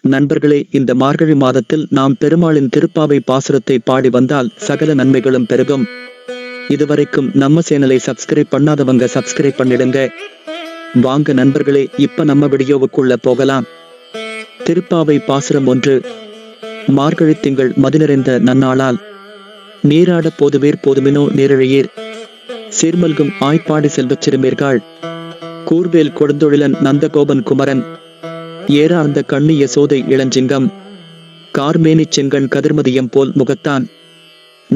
நண்பர்களே இந்த மார்கழி மாதத்தில் நாம் பெருமாளின் திருப்பாவை பாசுரத்தை பாடி வந்தால் சகல நன்மைகளும் பெருகும். இதுவரைக்கும் நம்ம சேனலை சப்ஸ்கிரைப் பண்ணாதவங்க சப்ஸ்கிரைப் பண்ணிடுங்க. வாங்க நண்பர்களே இப்ப நம்ம வீடியோவுக்குள்ள போகலாம். திருப்பாவை பாசுரம் ஒன்று. மார்கழி திங்கள் மதிநிறைந்த நன்னாளால். நீராட போதுவேர் போதுமினோ நேரழையீர். சீர்மல்கும் ஆய்ப்பாடி செல்வச் சிறுமீர்கள் கூர்வேல் கொடுந்தொழிலன் நந்தகோபன் குமரன். ஏறார்ந்த கண்ணிய சோதை இளஞ்சிங்கம். கார்மேனிச் செங்கன் கதிர்மதியம் போல் முகத்தான்.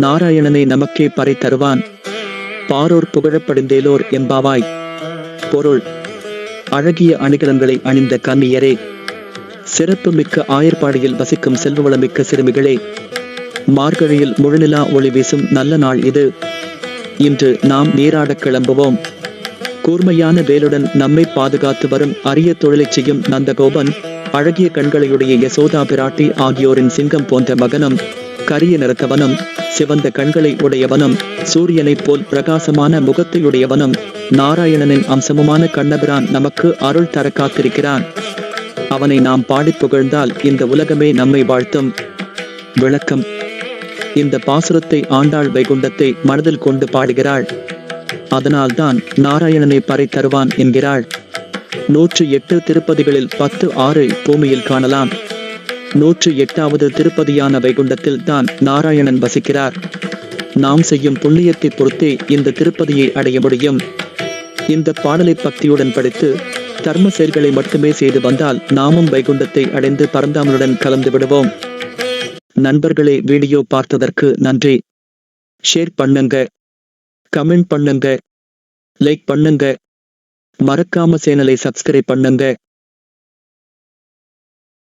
நாராயணனை நமக்கே பறை தருவான். பாரோர் புகழப்படிந்தேலோர் எம்பாவாய் பொருள். அழகிய அணிகலன்களை அணிந்த கன்னியரே. சிறப்பு மிக்க ஆயர்பாடியில் வசிக்கும் செல்வவளமிக்க சிறுமிகளே. மார்கழியில் முழுநிலா ஒளி வீசும் நல்ல நாள் இது. இன்று நாம் நீராடக் கிளம்புவோம். கூர்மையான வேலுடன் நம்மை பாதுகாத்து வரும் அரிய தொழிலை செய்யும் நந்தகோபன் அழகிய கண்களையுடைய யசோதா பிராட்டி ஆகியோரின் சிங்கம் போன்ற மகனும் கரிய நிறத்தவனும் சிவந்த கண்களை உடையவனும் சூரியனைப் போல் பிரகாசமான முகத்தையுடையவனும் நாராயணனின் அம்சமுமான கண்ணபிரான் நமக்கு அருள் தர காத்திருக்கிறான் அவனை நாம் பாடி புகழ்ந்தால் இந்த உலகமே நம்மை வாழ்த்தும். விளக்கம். இந்த பாசுரத்தை ஆண்டாள் வைகுண்டத்தை மனதில் கொண்டு பாடுகிறாள். அதனால்தான் நாராயணனை பறை தருவான் என்கிறாள். நூற்று எட்டு திருப்பதிகளில் பத்து ஆறு பூமியில் காணலாம். நூற்று எட்டாவது திருப்பதியான வைகுண்டத்தில் தான் நாராயணன் வசிக்கிறார். நாம் செய்யும் புண்ணியத்தை பொறுத்தே இந்த திருப்பதியை அடைய முடியும். இந்த பாடலை பக்தியுடன் படித்து தர்ம செயல்களை மட்டுமே செய்து வந்தால் நாமும் வைகுண்டத்தை அடைந்து பரந்தாமனுடன் கலந்து விடுவோம். நண்பர்களே வீடியோ பார்த்ததற்கு நன்றி. ஷேர் பண்ணுங்க. கமெண்ட் பண்ணுங்க. லைக் பண்ணுங்க. மறக்காம சேனலை சப்ஸ்கிரைப் பண்ணுங்க.